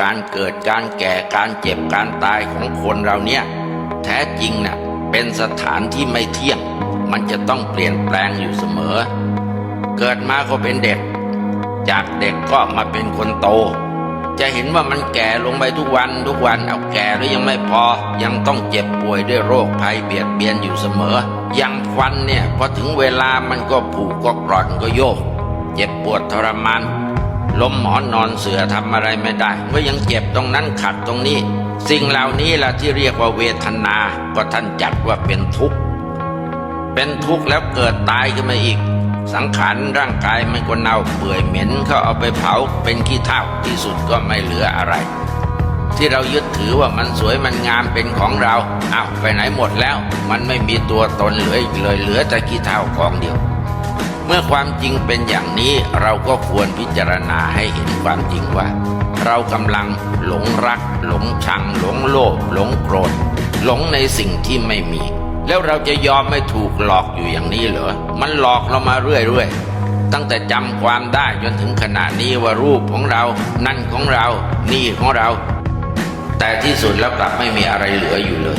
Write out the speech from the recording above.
การเกิดการแก่การเจ็บการตายของคนเราเนี่ยแท้จริงน่ะเป็นสถานที่ไม่เที่ยง มันจะต้องเปลี่ยนแปลงอยู่เสมอ เกิดมาก็เป็นเด็ก จากเด็กก็มาเป็นคนโต จะเห็นว่ามันแก่ลงไปทุกวันทุกวันเอาแก่แล้วยังไม่พอ ยังต้องเจ็บป่วยด้วยโรคภัยเบียดเบียนอยู่เสมออย่างฟันเนี่ยพอถึงเวลามันก็ผุก็กร่อนก็โยก เจ็บปวดทรมาน ล้มหมอนนอนเสือทำอะไรไม่ได้ก็ยังเจ็บตรงนั้นขัดตรงนี้ สิ่งเหล่านี้แหละที่เรียกว่าเวทนา ก็ท่านจัดว่าเป็นทุกข์ เป็นทุกข์แล้วเกิดตายขึ้นมาอีก สังขารร่างกายมันก็เน่าเปื่อยเหม็นเขาเอาไปเผาเป็นขี้เถ้าที่สุดก็ไม่เหลืออะไร ที่เรายึดถือว่ามันสวยมันงามเป็นของเราอ้าวไปไหนหมดแล้ว มันไม่มีตัวตนเหลืออีกเลยเหลือแต่ขี้เถ้ากองเดียว เมื่อความจริงเป็นอย่างนี้เราก็ควรพิจารณาให้เห็นความจริงว่า เรากำลังหลงรัก หลงชัง หลงโลภหลงโกรธ หลงในสิ่งที่ไม่มี แล้วเราจะยอมไม่ถูกหลอกอยู่อย่างนี้เหรอมันหลอกเรามาเรื่อยๆตั้งแต่จำความได้จนถึงขณะนี้ว่ารูปของเรา นั่นของเรา นี่ของเรา แต่ที่สุดแล้วกลับไม่มีอะไรเหลืออยู่เลย